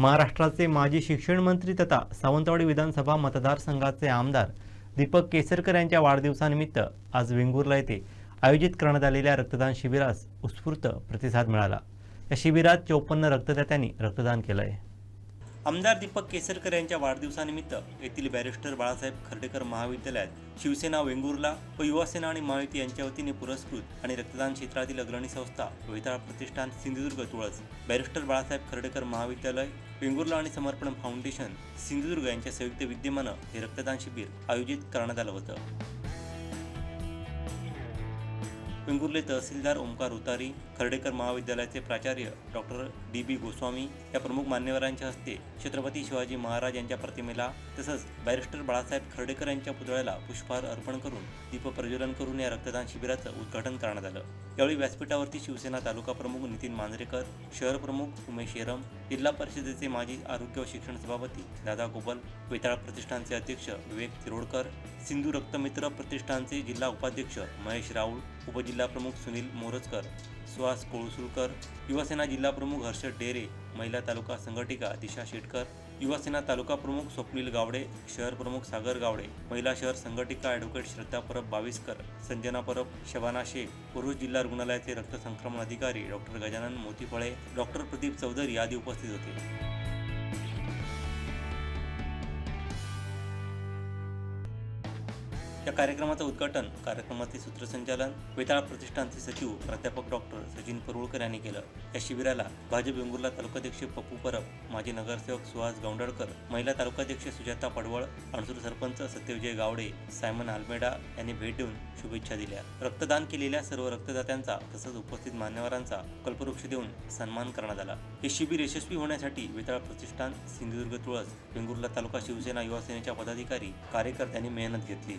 महाराष्ट्राचे माजी शिक्षण मंत्री तथा सावंतवाडी विधानसभा मतदारसंघाचे आमदार दीपक केसरकर यांच्या वाढदिवसानिमित्त आज वेंगुर्ला येथे आयोजित करण्यात आलेल्या रक्तदान शिबिरास उत्स्फूर्त प्रतिसाद मिळाला. या शिबिरात चौपन्न रक्तदात्यांनी रक्तदान केलं आहे आमदार दीपक केसरकर यांच्या वाढदिवसानिमित्त येथील बॅरिस्टर बाळासाहेब खर्डेकर महाविद्यालयात शिवसेना वेंगुर्ला व युवासेना आणि महायुती यांच्या वतीने पुरस्कृत आणि रक्तदान क्षेत्रातील अग्रणी संस्था वेताळ प्रतिष्ठान सिंधुदुर्ग तुळस बॅरिस्टर बाळासाहेब खर्डेकर महाविद्यालय वेंगुर्ला आणि समर्पण फाउंडेशन सिंधुदुर्ग यांच्या संयुक्त विद्यमानं हे रक्तदान शिबिर आयोजित करण्यात आलं होतं. वेंगुर्ले तहसीलदार ओंकार उतारी खर्डेकर महाविद्यालयाचे प्राचार्य डॉक्टर डी बी गोस्वामी या प्रमुख मान्यवरांच्या हस्ते छत्रपती शिवाजी महाराज यांच्या प्रतिमेला तसंच बॅरिस्टर बाळासाहेब खर्डेकर यांच्या पुतळ्याला पुष्पहार अर्पण करून दीप प्रज्वलन करून या रक्तदान शिबिराचं उद्घाटन करण्यात आलं. यावेळी व्यासपीठावरती शिवसेना तालुका प्रमुख नितीन मांजरेकर शहर प्रमुख उमेश येरम जिल्हा परिषदेचे माजी आरोग्य व शिक्षण सभापती दादा गोबल वेताळ प्रतिष्ठानचे अध्यक्ष विवेक तिरोडकर सिंधू रक्तमित्र प्रतिष्ठानचे जिल्हा उपाध्यक्ष महेश राऊळ उपजिल्हाप्रमुख सुनील मोरजकर सुहास कोळसुळकर युवासेना जिल्हाप्रमुख हर्षद डेरे महिला तालुका संघटिका दिशा शेटकर युवासेना तालुका प्रमुख स्वप्नील गावडे शहर प्रमुख सागर गावडे महिला शहर संघटिका ॲडव्होकेट श्रद्धा परब बावीसकर संजना परब शबाना शेख पुरुष जिल्हा रुग्णालयाचे रक्त संक्रमण अधिकारी डॉक्टर गजानन मोतीफळे डॉक्टर प्रदीप चौधरी आदी उपस्थित होते. या कार्यक्रमाचं उद्घाटन कार्यक्रमाचे सूत्रसंचालन वेताळ प्रतिष्ठानचे सचिव प्राध्यापक डॉक्टर सचिन परुळकर यांनी केलं. या शिबिराला भाजप वेंगुर्ला तालुकाध्यक्ष पप्पू परब माजी नगरसेवक सुहास गौंडळकर महिला तालुकाध्यक्ष सुजाता पडवळ अणसूर सरपंच सत्यविजय गावडे सायमन आल्मेडा यांनी भेट देऊन शुभेच्छा दिल्या. रक्तदान केलेल्या सर्व रक्तदात्यांचा तसंच उपस्थित मान्यवरांचा कल्पवृक्ष देऊन सन्मान करण्यात आला. हे शिबिर यशस्वी होण्यासाठी वेताळ प्रतिष्ठान सिंधुदुर्ग तुळस वेंगुर्ला तालुका शिवसेना युवा सेनेच्या पदाधिकारी कार्यकर्त्यांनी मेहनत घेतली.